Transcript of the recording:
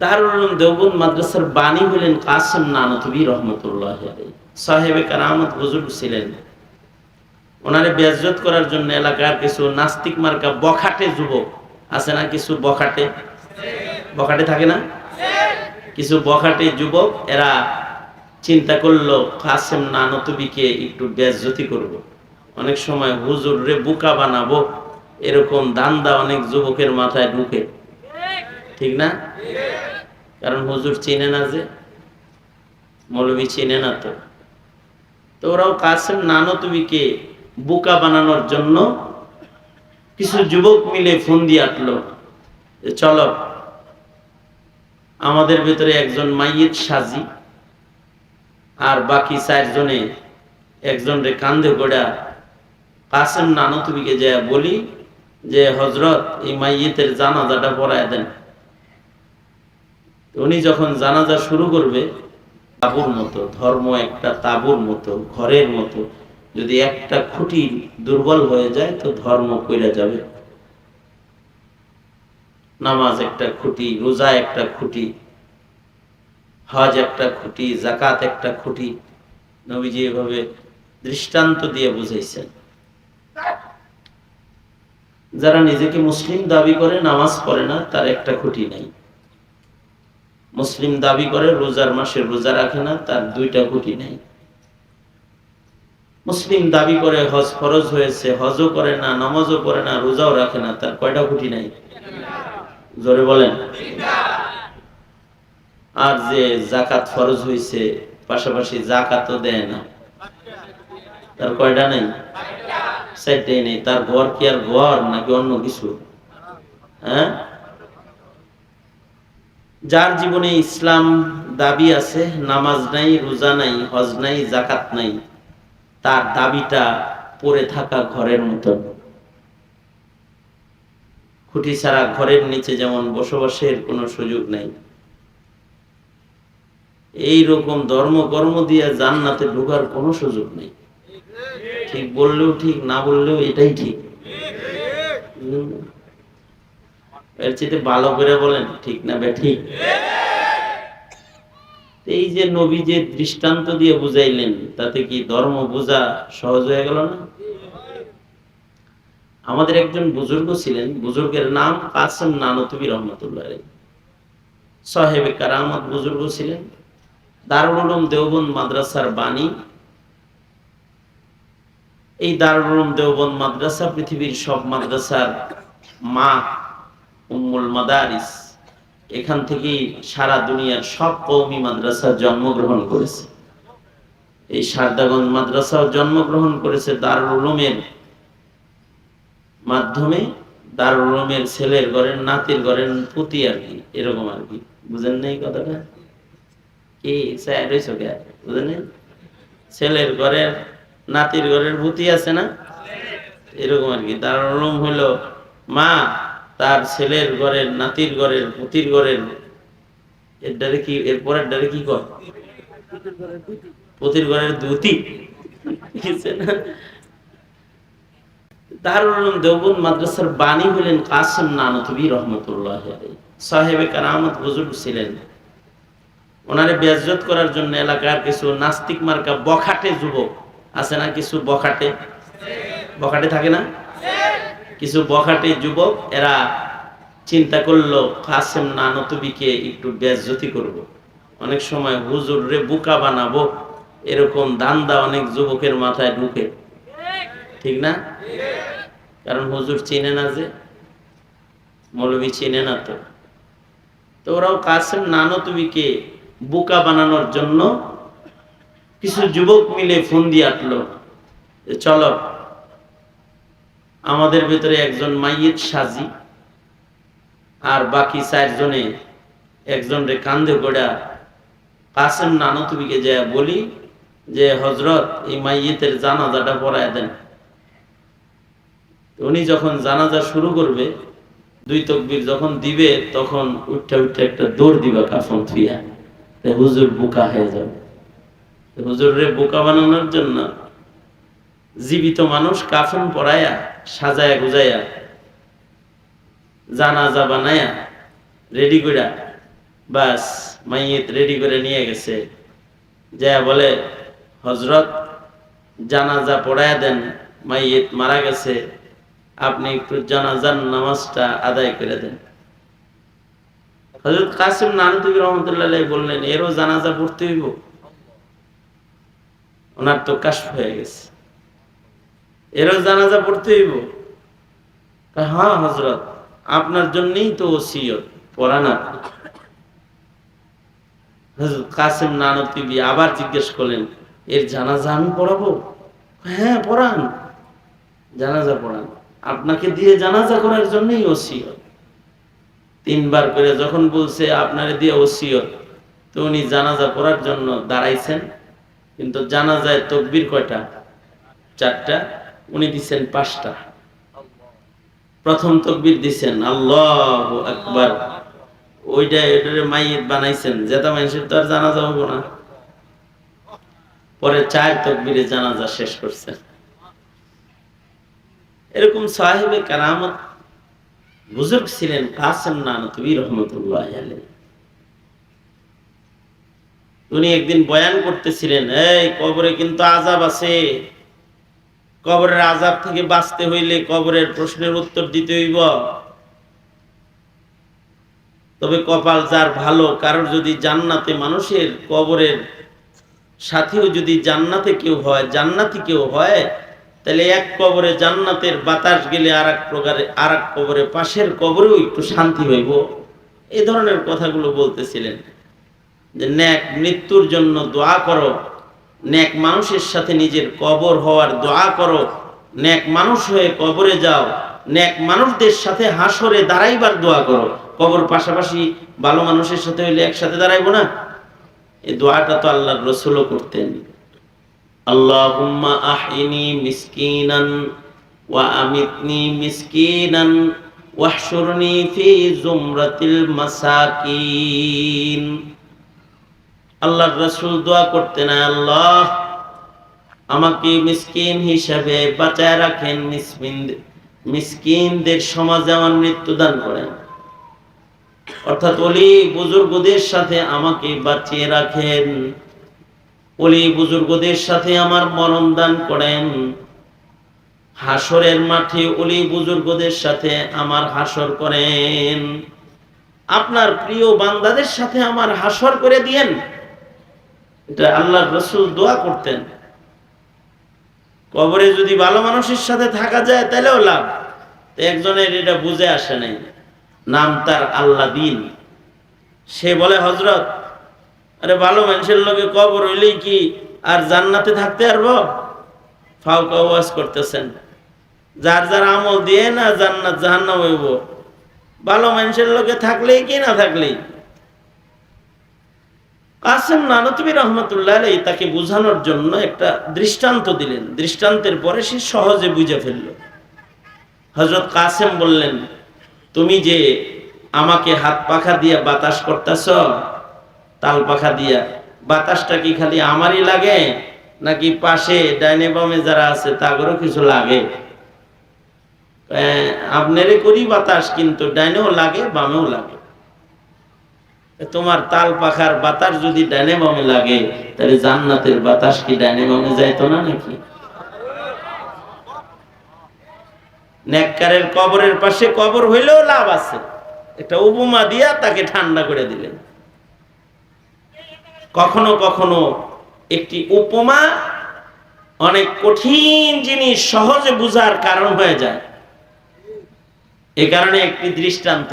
কিছু বখাটে যুবক। আছে না কিছু বখাটে? বখাটে থাকে না? কিছু বখাটে যুবক, এরা চিন্তা করল, কাসেম নানতবিকে একটু বেজ্জতি করব। অনেক সময়, হুজুর রে বুকা বানাবো। এরকম দান্দা অনেক যুবকের মাথায় ঢুকে। ঠিক না? কারণ হুজুর চিনে না যে, মৌলবী চিনে না তো। তো ওরাও কাসেম নানতবিকে বোকা বানানোর জন্য কিছু যুবক মিলে ফোন দিয়ে আটলো চলো, আমাদের ভেতরে একজন মাইয়ের সাজি আর বাকি চারজনে একজন রে কান্দে গোড়া। কাসেম নানতবিকে যা বলি যে হজরত এই মাইয়েতের জানাজাটা পড়ায় দেন। উনি যখন জানাজা শুরু করবে, তাবুর মতো, ধর্ম একটা তাবুর মতো, ঘরের মতো, যদি একটা খুঁটি দুর্বল হয়ে যায়, তো ধর্ম কইরা যাবে। নামাজ একটা খুঁটি, রোজা একটা খুঁটি, হজ একটা খুঁটি জাকাত একটা খুঁটি। নবীজি এভাবে দৃষ্টান্ত দিয়ে বুঝাইছেন। যারা নিজেকে মুসলিম দাবি করে, নামাজ পড়ে না, তার একটা খুঁটি নাই। মুসলিম দাবি করে, রোজার মাসে রোজা রাখে না, তার দুইটা খুঁটি নেই। মুসলিম দাবি করে, হজ ফরজ হয়েছে, হজও করে না, নামাজও পড়ে না, রোজাও রাখে না, তার কয়টা খুঁটি নাই? জোরে বলেন। আর যে জাকাত ফরজ হয়েছে, পাশাপাশি জাকাতও দেয় না, তার কয়টা নেই? চারটাই নেই, তার ঘর কি আর ঘর নাকি অন্য কিছু? হ্যাঁ? যার জীবনে ইসলাম দাবি আছে, নামাজ নাই, রোজা নাই, হজ নাই জাকাত নাই, তার দাবিটা পড়ে থাকা ঘরের মতো খুঁটি ছাড়া ঘরের নিচে যেমন বসবাসের কোনো সুযোগ নাই। এই রকম ধর্ম কর্ম দিয়ে জান্নাতে ঢোকার কোনো সুযোগ নেই। ঠিক বললেও ঠিক, না বললেও এটাই ঠিক। এর চেয়ে ভালো করে বলেন, ঠিক না বে ঠিক। এই যে নবী যে দৃষ্টান্ত দিয়ে বুঝাইলেন, তাতে কি ধর্ম বোঝা সহজ হয়ে গেল না? আমাদের একজন বুজুর্গ ছিলেন, বুজুর্গের নাম কাসেম নানতবী রহমতুল্লাহ। সাহেবে কারামত বুজুর্গ ছিলেন। দারুল উলুম দেওবন্দ মাদ্রাসার বাণী। এই দারুল উলুম দেওবন্দ মাদ্রাসা পৃথিবীর সব মাদ্রাসার মা মাদারিস। এখান থেকেই সারা দুনিয়ার সব কৌমি মাদ্রাসা জন্মগ্রহণ করেছে। এই সারদাগঞ্জ মাদ্রাসাও জন্মগ্রহণ করেছে দারুল মাধ্যমে। দারুল ছেলের ঘরের নাতির ঘরের পুতি আর কি, এরকম আর কি। বুঝেন না এই কথাটা? কি স্যার হয়েছ কে? বুঝেন ছেলের ঘরের নাতির ঘরের ভূতি আছে না? এরকম আর কি। দারুল উলুম হলো মা। তার ছেলের ঘরের, নাতির ঘরের, পুতির ঘরের, এর ডারে কি, এর পরের ডারে কি কর? পুতির ঘরের দুতি? দারুল দেওবন্দ মাদ্রাসার বাণী হলেন কাসেম নানতবী রহমতুল্লাহ। সাহেবে কারামত বুজুর্গ ছিলেন। ওনারে বেজ্জত করার জন্য এলাকার কিছু নাস্তিক মার্কা বখাটে যুবক। আছে না কিছু বখাটে? বখাটে থাকে না? কিছু বখাটে যুবক, এরা চিন্তা করল, কাসেম নানতবিকে একটু বেজ্জতি করব। অনেক সময় হুজুর রে বুকা বানাবো, এরকম দান্দা অনেক যুবকের মাথায় ঢুকে। ঠিক না? কারণ হুজুর চিনে না যে, মৌলবী চিনে না তো। তো ওরাও কাসেম নানতবিকে বুকা বানানোর জন্য কিছু যুবক মিলে ফোন দিয়ে আটলো চলো আমাদের ভেতরে একজন মাইয়ের সাজি, আর বাকি চারজনে একজন রে কান্দে গোড়া। কাসেম নানতবিকে যা বলি যে হজরত এই মাইয়েতের জানাজাটা পড়ায় দেন। উনি যখন জানাজা শুরু করবে, দুই তকবির যখন দিবে, তখন উঠে উঠে একটা দৌড় দিবা কাফন থুইয়া। হুজুর বোকা হয়ে যাবে। তো হুজুর রে বোকা বানানোর জন্য জীবিত মানুষ কাফন পরায়া, সাজায়া গুজায়া, জানাজা বানায়া রেডি কইরা, বাস মাইয়েত রেডি করে নিয়ে গেছে। যা বলে হজরত জানাজা পড়ায় দেন, মাইয়েত মারা গেছে, আপনি একটু জানাজার নামাজটা আদায় করে দেন। হজরত কাসিম নানতুবি রহমতুল্লাহ বললেন, এরও জানাজা পড়তে হইব? ওনার তো কাশ হয়ে গেছে। এরও জানাজা পড়তে হইব। হ্যাঁ হজরত আপনার জন্যই তো ওসিয়ত আপনি হযরত কাসিম নানতিবি আবার জিজ্ঞেস করলেন, এর জানাজা আমি পড়াবো? হ্যাঁ পড়ান। জানাজা পড়ান। আপনাকে দিয়ে জানাজা করার জন্যই ওসিয়ত। তিনবার করে যখন বলছে, আপনার দিয়ে ওসিয়ত। তো উনি জানাজা পড়ার জন্য দাঁড়াইছেন। কিন্তু জানাজায় তকবির কয়টা? চারটা। উনি দিচ্ছেন পাঁচটা। প্রথম তকবির দিচ্ছেন আল্লাহ আকবার। ওইটা এটারে মাইয়েত বানাইছেন, যেটা মানুষের তো আর জানাজা হব না। পরে চার তকবিরে জানাজা শেষ করছেন। এরকম সাহেবে কারামত, বুজুর্গ ছিলেন কাসেম নানতবি রহমতুল্লাহ উনি একদিন বয়ান করতেছিলেন, এই কবরে কিন্তু আজাব আছে। কবরের আজাব থেকে বাঁচতে হইলে কবরের প্রশ্নের উত্তর দিতে হইব। তবে কপাল যার ভালো, কারোর যদি জান্নাতে মানুষের কবরের সাথেও যদি জান্নাতে কেউ হয়, জান্নাতি কেউ হয়, তাহলে এক কবরে জান্নাতের বাতাস গেলে আর এক প্রকারে আর এক কবরে পাশের কবরেও একটু শান্তি হইব। এ ধরনের কথাগুলো বলতেছিলেন যে, ন্যাক, মৃত্যুর জন্য দোয়া করো ন্যাক মানুষের সাথে নিজের কবর হওয়ার দোয়া করো। ন্যাক মানুষ হয়ে কবরে যাও। ন্যাক মানুষদের সাথে হাসরে দাঁড়াইবার দোয়া করো। কবর পাশাপাশি ভালো মানুষের সাথে হইলে একসাথে দাঁড়াইবো না? এই দোয়াটা তো আল্লাহ রসুলও করতেন। মাসাকিন। আল্লাহর রাসূল দোয়া করতেন আল্লাহ আমাকে মিসকিন হিসাবে বাঁচায় রাখেন, মিসকিন মিসকিনদের সমাজে আমার মৃত্যু দান করেন। অর্থাৎ অলি বুজুর্গদের সাথে আমাকে বাঁচিয়ে রাখেন। অলি বুজুর্গদের সাথে আমার মরণ দান করেন। হাসরের মাঠে অলি বুজুর্গদের সাথে আমার হাসর করেন। আপনার প্রিয় বান্দাদের সাথে আমার হাসর করে দিয়েন। এটা আল্লাহ রসুল দোয়া করতেন। কবরে যদি ভালো মানুষের সাথে থাকা যায় তাহলেও লাভ। একজনের এটা বুঝে আসে নাই। নাম তার আল্লাহ দিন। সে বলে হজরত আরে ভালো মানুষের লোকে কবর হইলেই কি আর জান্নাতে থাকতে পারব? ফাউকা ওয়াজ করতেছেন। যার যার আমল দিয়ে না জান্নাত জাহান্নাম হইব। ভালো মানুষের লোকে থাকলেই কি না থাকলেই? কাসেম নানতবি রহমতুল্লাহ আলাই তাকে বোঝানোর জন্য একটা দৃষ্টান্ত দিলেন। দৃষ্টান্তের পরে সে সহজে বুঝে ফেলল। হজরত কাসেম বললেন, তুমি যে আমাকে হাত পাখা দিয়া বাতাস করতেছ, তাল পাখা দিয়া, বাতাসটা কি খালি আমারই লাগে, নাকি পাশে ডাইনে বামে যারা আছে তাদেরও কিছু লাগে? আপনারে করি বাতাস, কিন্তু ডাইনেও লাগে, বামেও লাগে। তোমার তাল পাখার বাতাস যদি ডাইনে বামে লাগে, তাহলে জান্নাতের বাতাস কি ডাইনে বামে যাইতো না নাকি? নেককারের কবরের পাশে কবর হইলেও লাভ আছে। একটা উপমা দিয়া তাকে ঠান্ডা করে দিলেন। কখনো কখনো একটি উপমা অনেক কঠিন জিনিস সহজে বুঝার কারণ হয়ে যায়। এ কারণে একটি দৃষ্টান্ত।